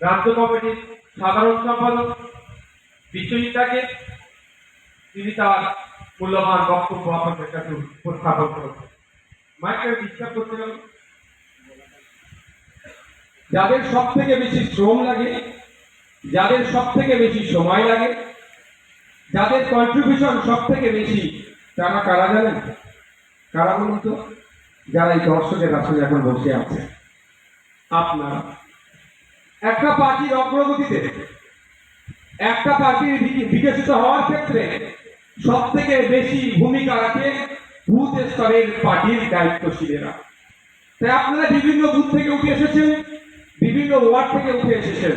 রাজ্য কমিটির সাধারণ সম্পাদক বিশ্বজিৎ দাকে তিনি তার মূল্যবান বক্তব্য আপনাদের কাছে উপস্থাপন করেছেন। ডিস্টার্ব করতে গেল। যাদের সব থেকে বেশি শ্রম লাগে, যাদের সব থেকে বেশি সময় লাগে, যাদের কন্ট্রিবিউশন সব থেকে বেশি, তারা কারা জানেন? কারা বলুন তো? যারা এই দর্শকের আসলে এখন বসে আছে আপনারা একটা পার্টির অগ্রগতিতে, একটা পার্টির বিক- বিকশিত হওয়ার ক্ষেত্রে সব থেকে বেশি ভূমিকা রাখে বুথ স্তরের পার্টির দায়িত্বশীলেরা। তাই আপনারা বিভিন্ন বুথ থেকে উঠে এসেছেন, বিভিন্ন ওয়ার্ড থেকে উঠে এসেছেন।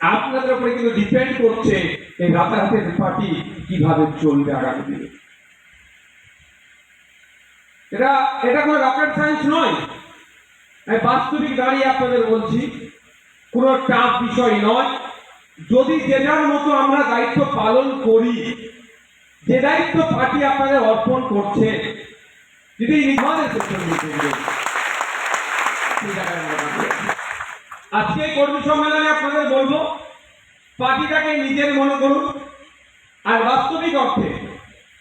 আপনাদের উপরে কিন্তু ডিপেন্ড করছে এই রাতারাতের পার্টি কীভাবে চলবে আগামী দিনে। এটা এটা কোনো রকেট সায়েন্স নয়। আমি বাস্তবিক দাঁড়িয়ে আপনাদের বলছি কোনো টাফ বিষয় নয়। যদি যে যার মতো আমরা দায়িত্ব পালন করি, যে দায়িত্ব পার্টি আপনাদের অর্পণ করছে। আজকে কর্মী সম্মেলনে আপনাদের বলব, পার্টিটাকে নিজের মনে করুন। আর বাস্তবিক অর্থে,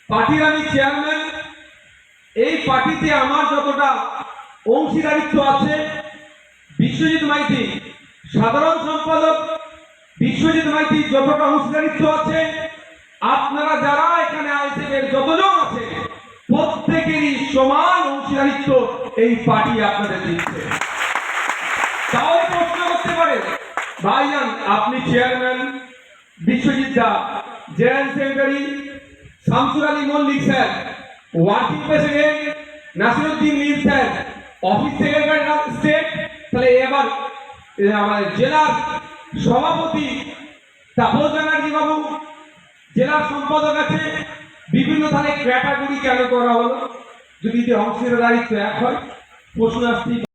পার্টির আমি চেয়ারম্যান, এই পার্টিতে আমার যতটা অংশীদারিত্ব আছে, বিশ্বজিৎ মাইতি সাধারণ সম্পাদক বিশ্বজিৎ মাইতির যতটা অংশীদারিত্ব আছে, আপনারা যারা এখানে আইসিএফের যতজন আছে, প্রত্যেকেরই সমান অংশীদারিত্ব এই পার্টি আপনাদের দিচ্ছে। তাও প্রশ্ন করতে পারে ভাইজান আপনি chairman Biswajit da general secretary, Shamsur Ali Mallick sir, working president, Nasiruddin Mir sir, office secretary, state, তাহলে এবার আমাদের জেলার সভাপতি তাপস ব্যানার্জি বাবু, জেলার সম্পাদক আছে। বিভিন্ন তাহলে ক্যাটাগরি কেন করা হলো? যদি অংশীদারিত্ব এক হয়, প্রশ্ন আসতেই